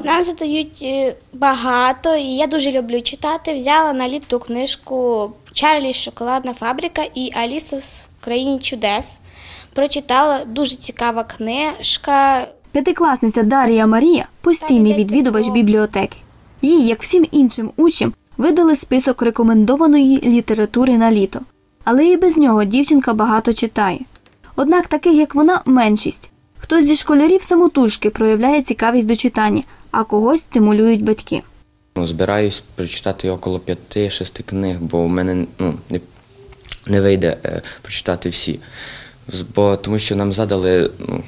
Нам задають е, багато, і я дуже люблю читати. Взяла на літо книжку Чарлі Шоколадна фабрика і Аліса в країні чудес. Прочитала дуже цікава книжка. П'ятикласниця Дар'я Марія постійний відвідувач бібліотеки. Їй, як всім іншим учням, видали список рекомендованої літератури на літо. Але і без нього дівчинка багато читає. Однак таких, як вона, меншість. Хтось зі школярів самотужки проявляє цікавість до читання, а когось стимулюють батьки. Ну, збираюсь прочитати около п'яти-шести книг, бо в мене ну, не, не вийде е, прочитати всі. Бо, тому що нам задали ну,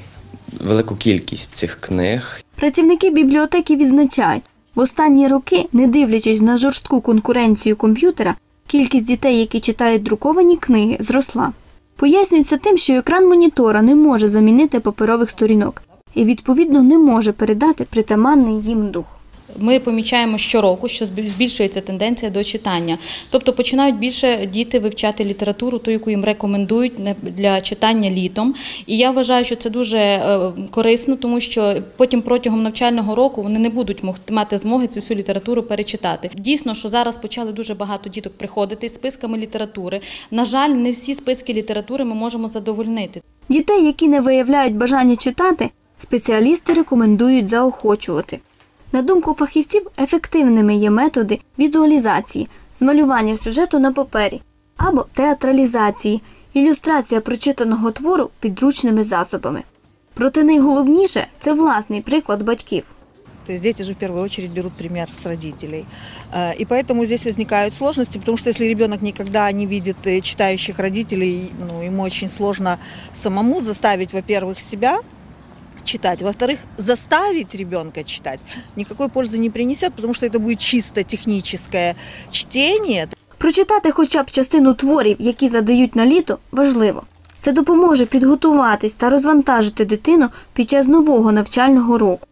велику кількість цих книг. Працівники бібліотеки відзначають, в останні роки, не дивлячись на жорстку конкуренцію комп'ютера, кількість дітей, які читають друковані книги, зросла. Пояснюється тим, що екран монітора не може замінити паперових сторінок і, відповідно, не може передати притаманний їм дух. Ми помічаємо щороку, що збіль- збільшується тенденція до читання. Тобто починають більше діти вивчати літературу, ту, яку їм рекомендують для читання літом. І я вважаю, що це дуже е, корисно, тому що потім протягом навчального року вони не будуть мати змоги цю всю літературу перечитати. Дійсно, що зараз почали дуже багато діток приходити з списками літератури. На жаль, не всі списки літератури ми можемо задовольнити. Дітей, які не виявляють бажання читати, спеціалісти рекомендують заохочувати. На думку фахівців, ефективними є методи візуалізації, змалювання сюжету на папері або театралізації, ілюстрація прочитаного твору підручними засобами. Проте найголовніше це власний приклад батьків. То есть дети же в первую очередь берут пример с родителей. Э, И поэтому здесь возникают сложности, потому что если ребенок никогда не видит э, читающих родителей, ну, ему очень сложно самому заставить, во-первых, себя читать, во-вторых, заставить ребенка читать никакой пользы не принесет, потому что это будет чисто техническое чтение, Прочитати хоча б частину творів, які задають на літо, важливо. Це допоможе підготуватись та розвантажити дитину під час нового навчального року.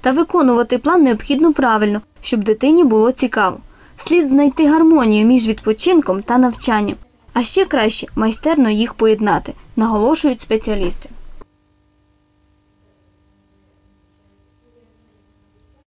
Та виконувати план необхідно правильно, щоб дитині було цікаво. Слід знайти гармонію між відпочинком та навчанням, а ще краще майстерно їх поєднати, наголошують спеціалісти.